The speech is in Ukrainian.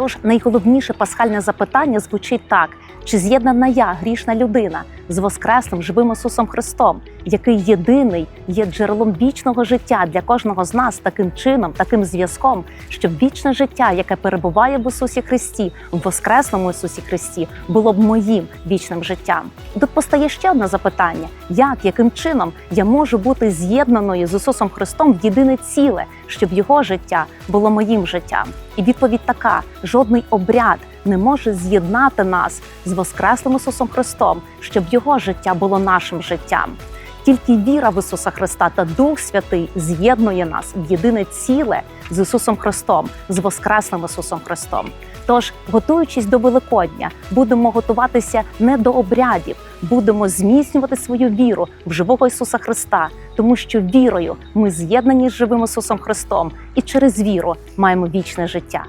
Тож найголовніше пасхальне запитання звучить так: чи з'єднана я, грішна людина, з Воскресним живим Ісусом Христом, який єдиний є джерелом вічного життя для кожного з нас таким чином, таким зв'язком, щоб вічне життя, яке перебуває в Ісусі Христі, в Воскресному Ісусі Христі, було б моїм вічним життям. Тут постає ще одне запитання: як, яким чином я можу бути з'єднаною з Ісусом Христом в єдине ціле, щоб його життя було моїм життям? І відповідь така: жодний обряд не може з'єднати нас з Воскреслим Ісусом Христом, щоб його життя було нашим життям. Тільки віра в Ісуса Христа та Дух Святий з'єднує нас в єдине ціле з Ісусом Христом, з Воскресним Ісусом Христом. Тож, готуючись до Великодня, будемо готуватися не до обрядів, будемо зміцнювати свою віру в живого Ісуса Христа, тому що вірою ми з'єднані з живим Ісусом Христом, і через віру маємо вічне життя.